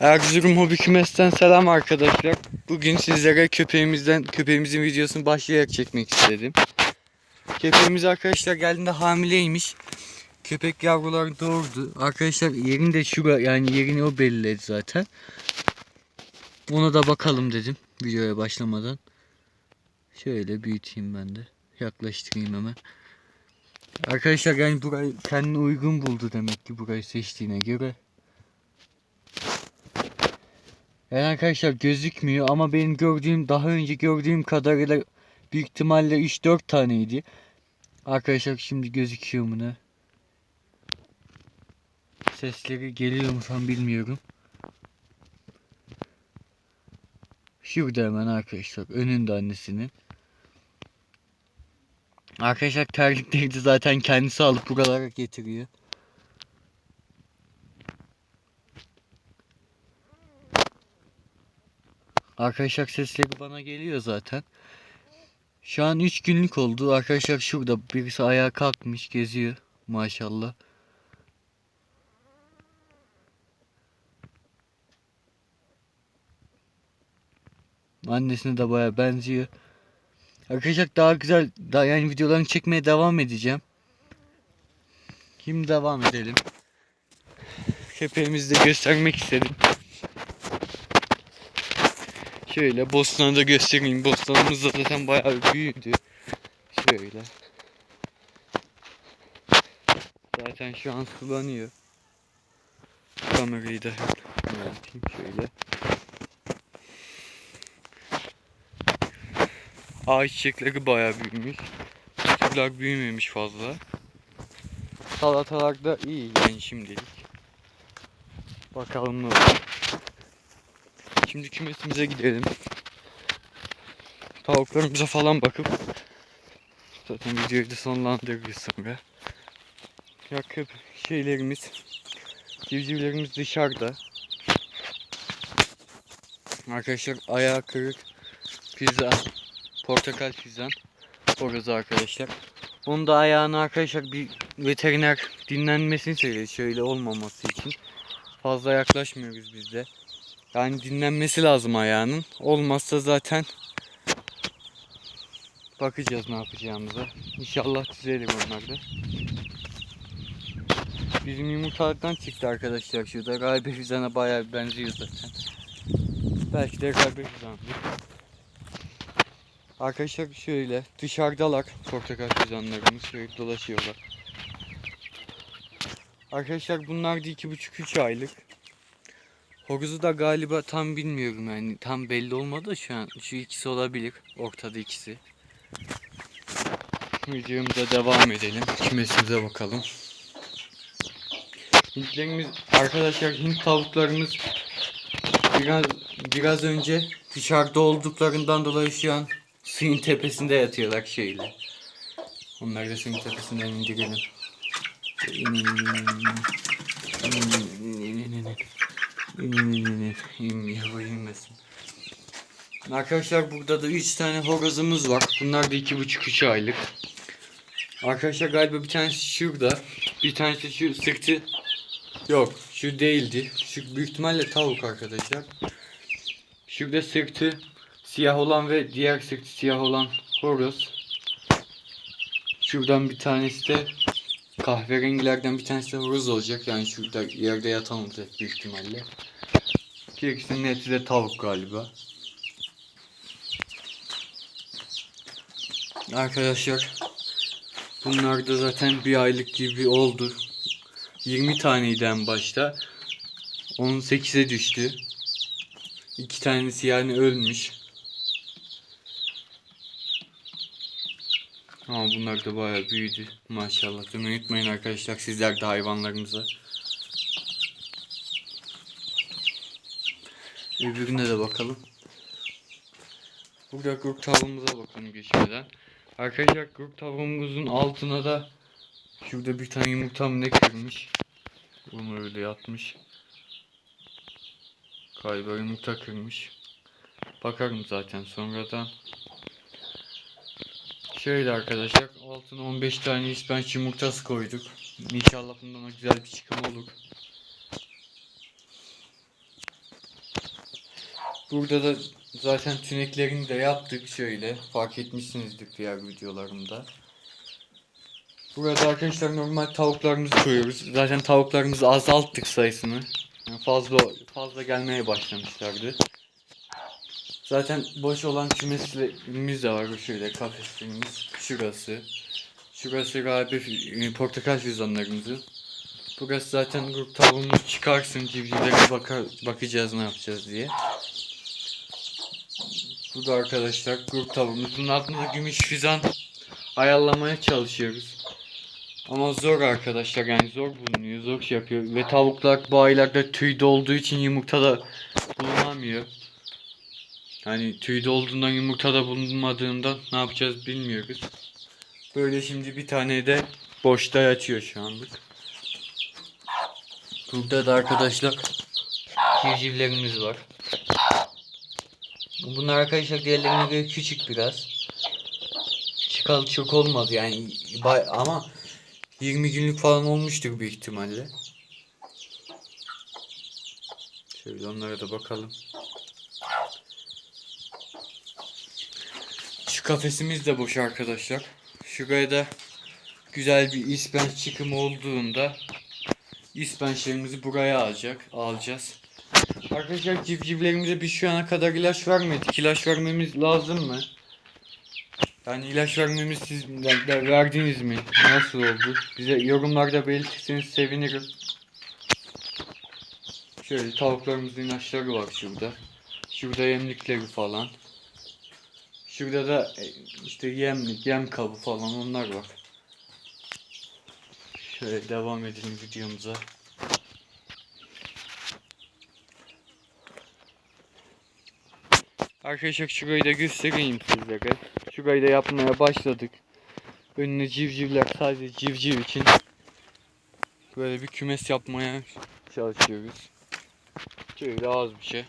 Erzurum Hobi Kümes'ten selam arkadaşlar. Bugün sizlere köpeğimizden köpeğimizin videosunu başlayarak çekmek istedim. Köpeğimiz arkadaşlar geldiğinde hamileymiş. Köpek yavruları doğurdu. Arkadaşlar yerini de şura yani yerini o belirledi zaten. Ona da bakalım dedim videoya başlamadan. Şöyle büyüteyim ben de. Yaklaştırayım hemen. Arkadaşlar yani burayı kendine uygun buldu demek ki burayı seçtiğine göre. Yani arkadaşlar gözükmüyor ama benim gördüğüm daha önce gördüğüm kadarıyla büyük ihtimalle 3-4 taneydi. Arkadaşlar şimdi gözüküyor mu ne? Sesleri geliyor mu falan bilmiyorum. Şurada hemen arkadaşlar önünde annesinin. Arkadaşlar terlikleri de zaten kendisi alıp buralara getiriyor. Arkadaşlar sesleri bana geliyor zaten. Şu an 3 günlük oldu. Arkadaşlar şurada birisi ayağa kalkmış geziyor. Maşallah. Annesine de baya benziyor. Arkadaşlar daha güzel daha yani videolarını çekmeye devam edeceğim. Şimdi devam edelim. Köpeğimizi de göstermek istedim. Şöyle bostanı da göstereyim. Bostanımız da zaten bayağı büyüdü. Şöyle. Zaten şu an sulanıyor. Kamerayı da yönelteyim şöyle. Ağaç çiçekleri bayağı büyümüş. Çiçekler büyümemiş fazla. Salatalar da iyi yani şimdilik. Bakalım ne olur. Şimdi kümesimize gidelim. Tavuklarımıza falan bakıp zaten videoyu da sonlandırırız sonra. Ya köp şeylerimiz civcivlerimiz dışarıda. Arkadaşlar ayağı kırık pizza portakal pizzan orası arkadaşlar. Onun da ayağını arkadaşlar bir veteriner dinlenmesini söyledi şöyle olmaması için. Fazla yaklaşmıyoruz biz de. Yani dinlenmesi lazım ayağının. Olmazsa zaten bakacağız ne yapacağımıza. İnşallah düzelir onlar da. Bizim yumurtalıktan çıktı arkadaşlar şurada. Galiba Fizan'a bayağı benziyor zaten. Belki de galiba Fizan'dır. Arkadaşlar şöyle dışarıdalar portakal fizanlarımız şöyle dolaşıyorlar. Arkadaşlar bunlar da iki buçuk üç aylık. Horozu da galiba tam bilmiyorum yani tam belli olmadı şu an şu ikisi olabilir ortada ikisi. Videomuza devam edelim kümesimize bakalım. Hintlerimiz arkadaşlar Hint tavuklarımız biraz biraz önce dışarıda olduklarından dolayı şu an suyun tepesinde yatıyorlar şeyle. Onları da suyun tepesinden indirelim. İn, in, in, in, in, in, in. İnmiyor inmesin. Arkadaşlar burada da 3 tane horozumuz var. Bunlar da 2,5-3 aylık. Arkadaşlar galiba bir tanesi şurada. Bir tanesi şu sırtı. Yok şu değildi. Şu büyük ihtimalle tavuk arkadaşlar. Şurada sırtı siyah olan ve diğer sırtı siyah olan horoz. Şuradan bir tanesi de kahverengilerden bir tanesi de horoz olacak. Yani şurada yerde yatan olacak büyük ihtimalle. Gerisinin hepsi de tavuk galiba. Arkadaşlar bunlar da zaten bir aylık gibi oldu. 20 taneydi en başta. 18'e düştü. İki tanesi yani ölmüş. Ama bunlar da bayağı büyüdü. Maşallah. Demeyi unutmayın arkadaşlar sizler de hayvanlarımıza. Öbürüne de bakalım. Burada kurt tavuğumuza bakalım geçmeden. Arkadaşlar kurt tavuğumuzun altına da şurada bir tane yumurtam ne kırmış. Bunu öyle yatmış. Galiba yumurta kırmış. Bakarım zaten sonradan. Şöyle arkadaşlar altına 15 tane ispenç yumurtası koyduk. İnşallah bundan güzel bir çıkım olur. Burada da zaten tüneklerini de yaptık şöyle. Fark etmişsinizdir diğer videolarımda. Burada arkadaşlar normal tavuklarımızı koyuyoruz. Zaten tavuklarımızı azalttık sayısını. Yani fazla fazla gelmeye başlamışlardı. Zaten boş olan kümeslerimiz de var şöyle kafeslerimiz. Şurası. Şurası galiba e, portakal füzanlarımızı. Burası zaten grup tavuğumuz çıkarsın civcivlere bakar, bakacağız ne yapacağız diye. Bu da arkadaşlar grup tavuğumuz. Bunun altında gümüş fizan ayarlamaya çalışıyoruz. Ama zor arkadaşlar yani zor bulunuyor, zor şey yapıyor. Ve tavuklar bu aylarda tüyde olduğu için yumurta da bulunamıyor. Hani tüyde olduğundan yumurta da bulunmadığından ne yapacağız bilmiyoruz. Böyle şimdi bir tane de boşta yatıyor şu anlık. Burada da arkadaşlar civcivlerimiz var. Bunlar arkadaşlar diğerlerine göre küçük biraz. Çıkalı çok olmadı yani ama 20 günlük falan olmuştur büyük ihtimalle. Şöyle onlara da bakalım. Şu kafesimiz de boş arkadaşlar. Şuraya da güzel bir ispenç çıkımı olduğunda ispençlerimizi buraya alacak, alacağız. Arkadaşlar civcivlerimize biz şu ana kadar ilaç vermedik. İlaç vermemiz lazım mı? Yani ilaç vermemiz siz verdiniz mi? Nasıl oldu? Bize yorumlarda belirtirseniz sevinirim. Şöyle tavuklarımızın ilaçları var şurada. Şurada yemlikleri falan. Şurada da e, işte yemlik, yem kabı falan onlar var. Şöyle devam edelim videomuza. Arkadaşlar şurayı da göstereyim sizlere. Şurayı da yapmaya başladık. Önüne civcivler sadece civciv için böyle bir kümes yapmaya çalışıyoruz. Şöyle az bir şey.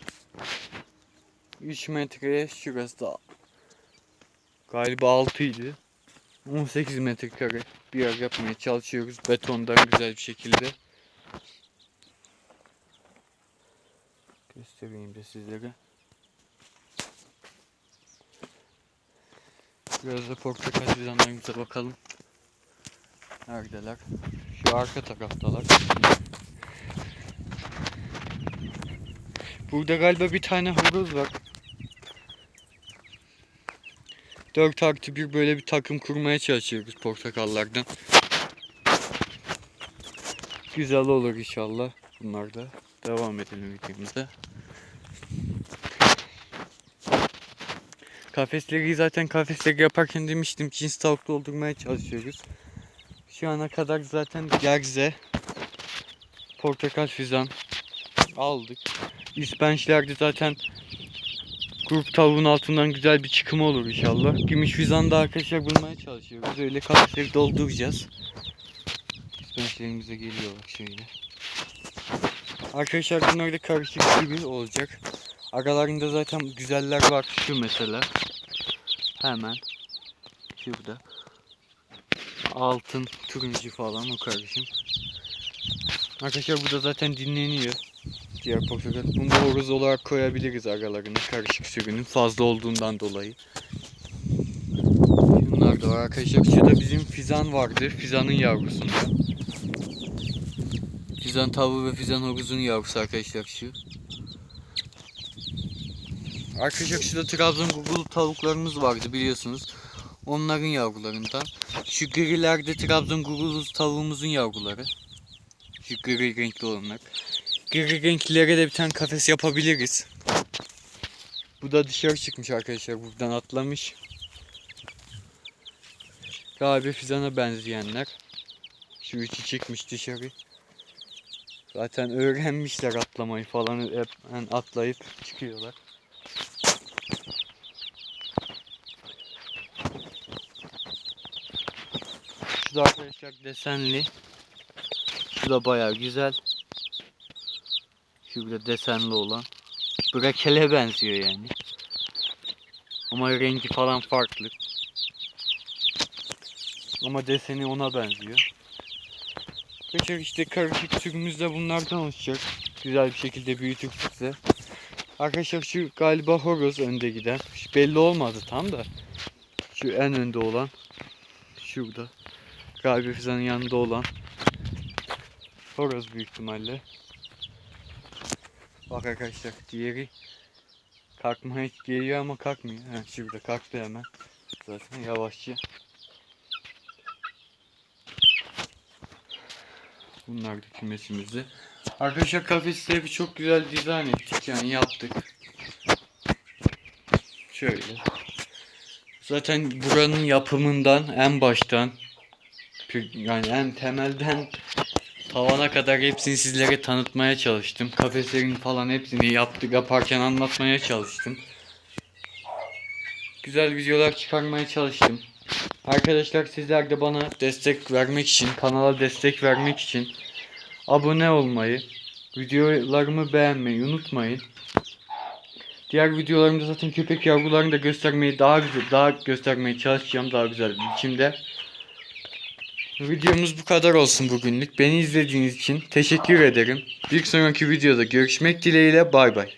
3 metreye şurası da galiba 6 idi. 18 metrekare bir yer yapmaya çalışıyoruz. Betondan güzel bir şekilde. Göstereyim de sizlere. Biraz da portakal fidanlarımıza bakalım. Neredeler? Şu arka taraftalar. Burada galiba bir tane horoz var. 4 artı 1 böyle bir takım kurmaya çalışıyoruz portakallardan. Güzel olur inşallah. Bunlar da devam edelim videomuza. Kafesleri zaten kafesleri yaparken demiştim cins tavuk doldurmaya çalışıyoruz. Şu ana kadar zaten gerze, portakal fizan aldık. İspençlerde zaten grup tavuğun altından güzel bir çıkım olur inşallah. Gümüş fizan da arkadaşlar bulmaya çalışıyoruz. Öyle kafesleri dolduracağız. İspençlerimize geliyor bak şöyle. Arkadaşlar bunlar da karışık gibi olacak. Aralarında zaten güzeller var şu mesela. Hemen şurada. Altın, turuncu falan o karışım. Arkadaşlar burada zaten dinleniyor. Diğer portakal. Bunu horoz olarak koyabiliriz aralarına karışık sürünün fazla olduğundan dolayı. Bunlar da var arkadaşlar. Şurada bizim fizan vardı. Fizanın yavrusunda. Fizan tavuğu ve fizan horozun yavrusu arkadaşlar şu. Arkadaşlar şurada Trabzon gugulu tavuklarımız vardı biliyorsunuz. Onların yavrularından. Şu grilerde Trabzon gugulu tavuğumuzun yavruları. Şu gri renkli olanlar. Gri renklilere de bir tane kafes yapabiliriz. Bu da dışarı çıkmış arkadaşlar buradan atlamış. Galiba fizana benzeyenler. Şu üçü çıkmış dışarı. Zaten öğrenmişler atlamayı falan hep yani atlayıp çıkıyorlar. Şu da arkadaşlar desenli. Şu da bayağı güzel. Da desenli olan. Brekele benziyor yani. Ama rengi falan farklı. Ama deseni ona benziyor. Arkadaşlar işte karışık türümüz de bunlardan oluşacak. Güzel bir şekilde büyütüp size. Arkadaşlar şu galiba horoz önde giden. Şu belli olmadı tam da. Şu en önde olan. Şurada. Galiba Fizan'ın yanında olan. Horoz büyük ihtimalle. Bak arkadaşlar diğeri kalkmaya geliyor ama kalkmıyor. Ha, şurada kalktı hemen. Zaten yavaşça. Bunlar da kümesimizde. Arkadaşlar kafesleri çok güzel dizayn ettik yani yaptık. Şöyle. Zaten buranın yapımından en baştan yani en temelden tavana kadar hepsini sizlere tanıtmaya çalıştım. Kafeslerin falan hepsini yaptık yaparken anlatmaya çalıştım. Güzel videolar çıkarmaya çalıştım. Arkadaşlar sizler de bana destek vermek için, kanala destek vermek için abone olmayı, videolarımı beğenmeyi unutmayın. Diğer videolarımda zaten köpek yavrularını da göstermeyi daha güzel, daha göstermeye çalışacağım daha güzel bir biçimde. Videomuz bu kadar olsun bugünlük. Beni izlediğiniz için teşekkür ederim. Bir sonraki videoda görüşmek dileğiyle bay bay.